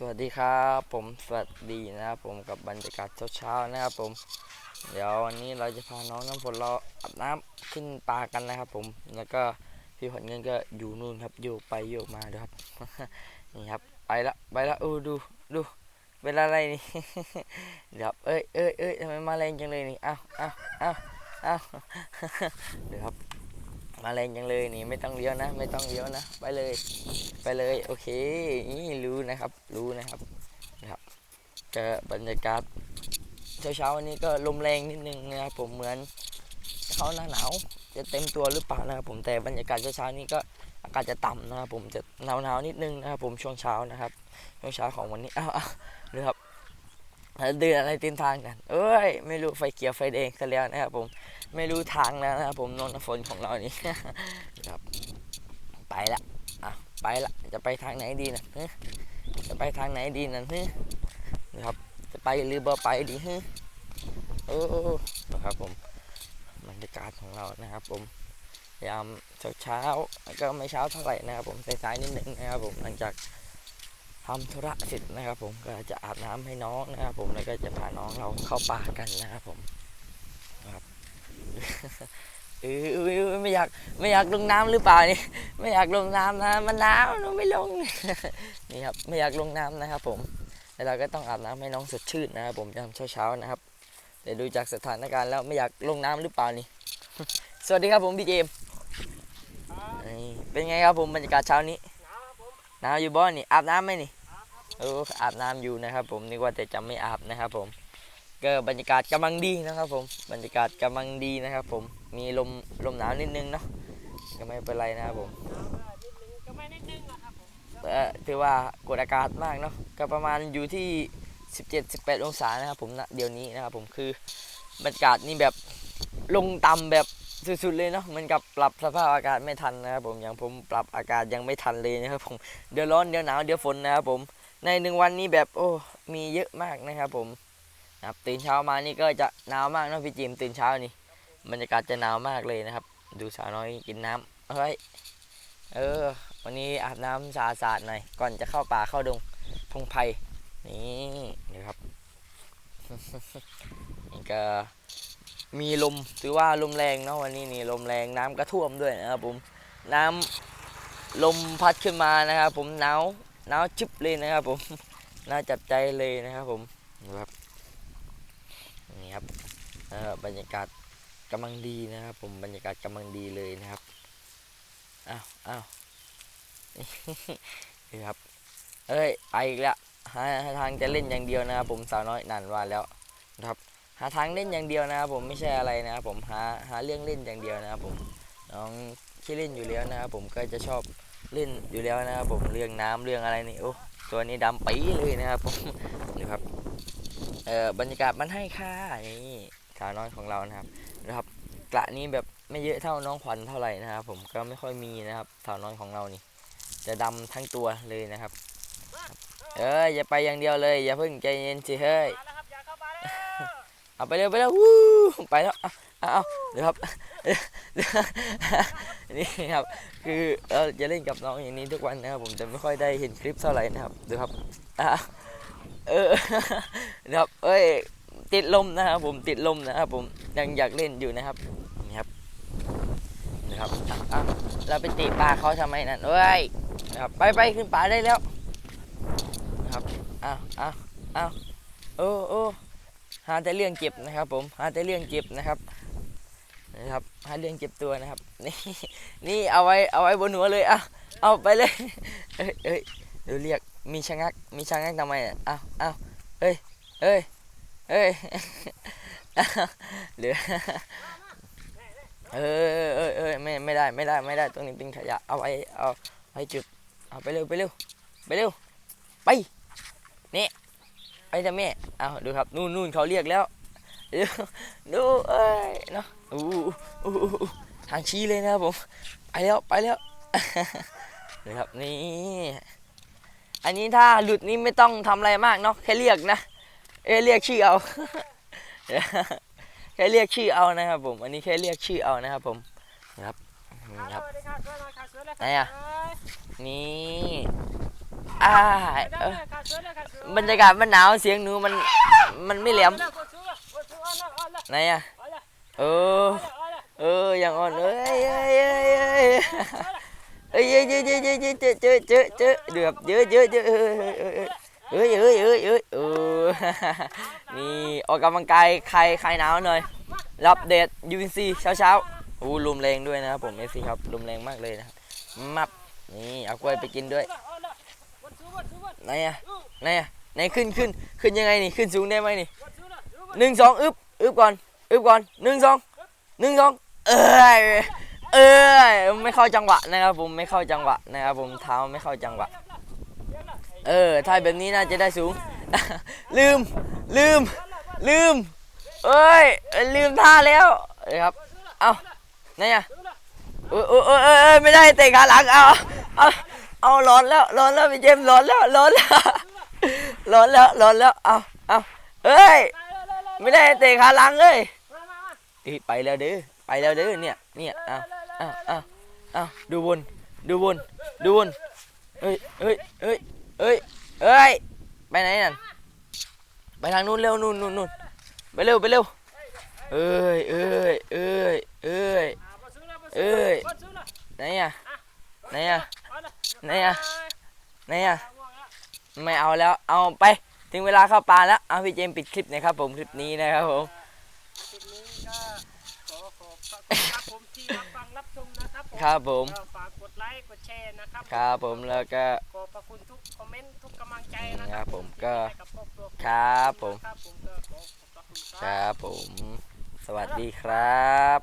สวัสดีครับผมสวัสดีนะครับผมกับบรรยากาศเช้าๆนะครับผม เดี๋ยววันนี้เราจะพาน้องน้ำฝนเราอาบน้ำขึ้นปลากันนะครับผมแล้วก็พี่ผลเงินก็อยู่นู่นครับโยกไปโยกมาดูครับนี่ครับไปละไปละอู้ดูดูเป็นอะไรนี่เดี๋ยวเอ้ยเอ้ยเอ้ยทำไมมาแรงจังเลยนี่อ้าวอ้าวอ้าวอ้าวเดี๋ยวครับ มาแรงจังเลยนี่ไม่ต้องเลี้ยวนะ ไม่ต้องเลี้ยวนะ ไปเลย ไปเลย โอเค นี่รู้นะครับ รู้นะครับนะครับก็บรรยากาศเช้าๆวันนี้ก็ลมแรงนิดนึงนะครับผมเหมือนเขาหน้าหนาวจะเต็มตัวหรือเปล่านะครับผมแต่บรรยากาศเช้าๆนี้ก็อากาศจะต่ำนะครับผมจะหนาวๆนิดนึงนะครับผมช่วงเช้านะครับช่วงเช้าของวันนี้อ้าวอ้าวดูครับ เดินอะไรเต็มทางกัน เอ้ย ไม่รู้ไฟเขียวไฟแดงซะแล้วนะครับผม ไม่รู้ทางแล้วนะครับผมนนทฝนของเรานี่ครับ ไปละอะไปละ จะไปทางไหนดีนะฮจะไปทางไหนดีนะฮะนะครับ จะไปหรือบ่ไปดีฮะโอ้นะครับผมบรรยากาศของเรานะครับ ผมยามเช้าเช้าๆก็ไม่เช้าเท่าไหร่นะครับ ผมสายๆนิดหนึ่งนะครับผมหลังจาก ทำธุระเสร็จนะครับผมก็จะอาบน้ำให้น้องนะครับผมแล้วก็จะพาน้องเราเข้าป่ากันนะครับผมนะครับเออเออเออไม่อยากไม่อยากลงน้ำหรือเปล่านี่ไม่อยากลงน้ำนะมันหนาวหนูไม่ลงนี่ครับไม่อยากลงน้ำนะครับ ผมแต่เราก็ต้องอาบน้ำให้น้องสดชื่นนะครับผมยามเช้าๆนะครับแต่ดูจากสถานการณ์แล้วไม่อยากลงน้ำหรือเปล่านี่ สวัสดีครับผมพี่เจมส์นี่เป็นไงครับผมบรรยากาศเช้านี้หนาวอยู่บ้านนี่อาบน้ำไหมนี่ เอออาบน้ำอยู่นะครับ ผมนึกว่าแต่จะไม่อาบนะครับ ผมก็บรรยากาศกำลังดีนะครับผมบรรยากาศกำลังดีนะครับ ผมมีลมลมหนาวนิดนึงเนาะก็ไม่เป็นไรนะครับผมก็ไม่นิดนึงอะครับผมเอ่อถือว่ากดอากาศมากเนาะก็ประมาณอยู่ที่ 17-18 องศานะครับ ผมณเดี๋ยวนี้นะครับ ผมคือบรรยากาศนี่แบบลงต่ำแบบสุดๆเลยเนาะเหมันกับปรับสภาพอากาศไม่ทันนะครับผมอย่างผมปรับอากาศยังไม่ทันเลยนะครับผมเดี๋ยวร้อนเดี๋ยวหนาวเดี๋ยวฝนนะครับผม ในหนึ่งวันนี้แบบโอ้มีเยอะมากนะครับผมนะครับตื่นเช้ามานี่ก็จะหนาวมากเนาะพี่จิมตื่นเช้านี่บรรยากาศจะหนาวมากเลยนะครับ ดูสาวน้อยกินน้ำเฮ้ยเออ วันนี้อาบน้ำสะอาดๆหน่อยก่อนจะเข้าป่าเข้าดงพงไพ่นี่นะครับนี่ก็มีลมถือว่าลมแรงเนาะวันนี้นี่ลมแรงน้ำก็ท่วมด้วยนะครับผมน้ำลมพัดขึ้นมานะครับผมหนาว หนาวจึบเลยนะครับผมน่าจับใจเลยนะครับผมนะครับนี่ครับเอ่อบรรยากาศกำลังดีนะครับ ผมบรรยากาศกำลังดีเลยนะครับอ้าวอ้าวนี่ครับเอ้ยไปอีกแล้วหาหาทางจะเล่นอย่างเดียวนะครับผมสาวน้อยนั่นว่าแล้วนะครับหาทางเล่นอย่างเดียวนะครับผมไม่ใช่อะไรนะครับผมหาหาเรื่องเล่นอย่างเดียวนะครับผมน้องที่เล่นอยู่แล้วนะครับผมก็จะชอบ เล่นอยู่แล้วนะครับผมเรื่องน้ำเรื่องอะไรนี่โอ้ตัวนี้ดำปีเลยนะครับผมนี่ครับเอ่อบรรยากาศมันให้ค่านี่สาวน้อยของเรานะครับนะครับกระนี้แบบไม่เยอะเท่าน้องขวัญเท่าไหร่นะครับผมก็ไม่ค่อยมีนะครับสาวน้อยของเรานี่ จะดำทั้งตัวเลยนะครับ เอ้ยอย่าไปอย่างเดียวเลย อย่าเพิ่งใจเย็นสิเฮ้ย เอาไปเร็วไปเร็ววู้ไปแล้วเอาเอาเดี๋ยวครับนี่ครับ คือเราจะเล่นกับน้องอย่างนี้ทุกวันนะครับผมจะไม่ค่อยได้เห็นคลิปเท่าไหร่นะครับดูครับเออเดี๋ยวครับเอ้ยติดลมนะครับผมติดลมนะครับผมยังอยากเล่นอยู่นะครับนี่ครับนะครับอะเราไปตีปลาเขาทำไมนั่นเอ้ยนะครับไปไปขึ้นป่าได้แล้วนะครับอ้าวอ้าวอ้าวโอ้โอ้ หาแต่เรื่องเจ็บนะครับผมหาแต่เรื่องเจ็บนะครับนะครับหาเรื่องเจ็บตัวนะครับ นี่นี่เอาไว้เอาไว้บนหัวเลยอะเอาไปเลยเอ้ยเอ้ยเดี๋ยวเรียกมีชะงักมีชะงักทำไมอะเอาเอาเอ้ยเอ้ยเอ้ยเหลือเออเออเออไม่ไม่ได้ไม่ได้ไม่ได้ตรงนี้เป็นขยะเอาไว้เอาไว้จุดเอาไปเร็วไปเร็วไปเร็วไปนี่ ไปจ้ะแม่เอาดูครับนู่นนู่นเขาเรียกแล้วดูดูเอ้ยเนาะอู้อู้อู้อู้ทางชี้เลยนะครับผมไปแล้วไปแล้วนี่ครับนี่อันนี้ถ้าหลุดนี่ไม่ต้องทำอะไรมากเนาะแค่เรียกนะเอยเรียกชื่อเอาแค่เรียกชื่อเอานะครับผม อันนี้แค่เรียกชื่อเอานะครับผมนะครับนี่ครับสวัสดีครับสวัสดีครับสวัสดีครับไหนอะเอ้ยนี่ อ่าเดี๋ยวเออเดี๋ยวครับสวัสดีบรรยากาศมันหนาวเสียงหนูมันมันไม่แหลมเอาละกดซื้อละกดซื้อเอาละเอาละไหนอะเอาละเออเอาละเอออย่างอ่อนเอ้ยเอ้ยเอ้ยเอ้ยเอ้ยเอ้ยเอ้ยเอ้ยเอ้ยเอ้ยเจอเจอเจอเจอเดือบเยอะเยอะเยอะเอ้ยเอ้ยเอ้ยเอ้ยเอ้ยเอ้ยเออนี่ออกกำลังกายใครใครหนาวหน่อยรับเดทยูนซีเช้าเช้าๆอู้ลมแรงด้วยนะครับผมเอฟซีครับลมแรงมากเลยนะครับมับนี่เอากล้วยไปกินด้วย ไหนอะไหนอะไหนขึ้นขึ้นขึ้นยังไงนี่ขึ้นสูงได้ไหมนี่หนึ่งสองอึบอึบก่อนอึบก่อนหนึ่งสองหนึ่งสองเอ้ยเอ้ยไม่เข้าจังหวะนะครับผมไม่เข้าจังหวะนะครับผมเท้าไม่เข้าจังหวะเออถ้าแบบนี้น่าจะได้สูง ลืมลืมลืมเอ้ยลืมท่าแล้วเอ้ยครับเอาไหนอะเออเออเออเออเออไม่ได้เตะขาหลังเอาเอา เอาร้อนแล้วร้อนแล้วพี่เจมส์ร้อนแล้วร้อนแล้วร้อนแล้วร้อนแล้วเอาเอาเอ้ยไม่ได้เตะขาหลังเลยมามามาเอ้ยไปแล้วเด้อไปแล้วเด้อเนี่ยเนี่ยเอาเอาเอาเอาดูบนดูบนดูบนเอ้ยเอ้ยเอ้ยเอ้ยเอ้ยไปไหนนั่นไปทางนู้นเร็วนู่นนู่นนู่นไปเร็วไปเร็วเอ้ยเอ้ยเอ้ยเอ้ยอ่ากดซื้อละกดเอ้ซื้อละยกดซื้อละไหนอะไหนอะเอาละ ไหนอะไหนอะง่วงแล้วไม่เอาแล้ว เอาไป ถึงเวลาเข้าปลาแล้ว เอาพี่เจมส์ปิดคลิปหนะครับผมคลิปนี้นะครับผมคลิปนี้ก็ขอขอบคุณครับผมที่รับฟังรับชมนะครับผมครับผมก็ฝากกดไลค์กดแชร์นะครับครับผมแล้วก็ขอบพระคุณทุกคอมเมนต์ทุกกำลังใจนะคครัรับบผมก็ที่ให้กับครอบครัวครับผมครับผมก็ขอขอบพระคุณคครับรับผม สวัสดีครับ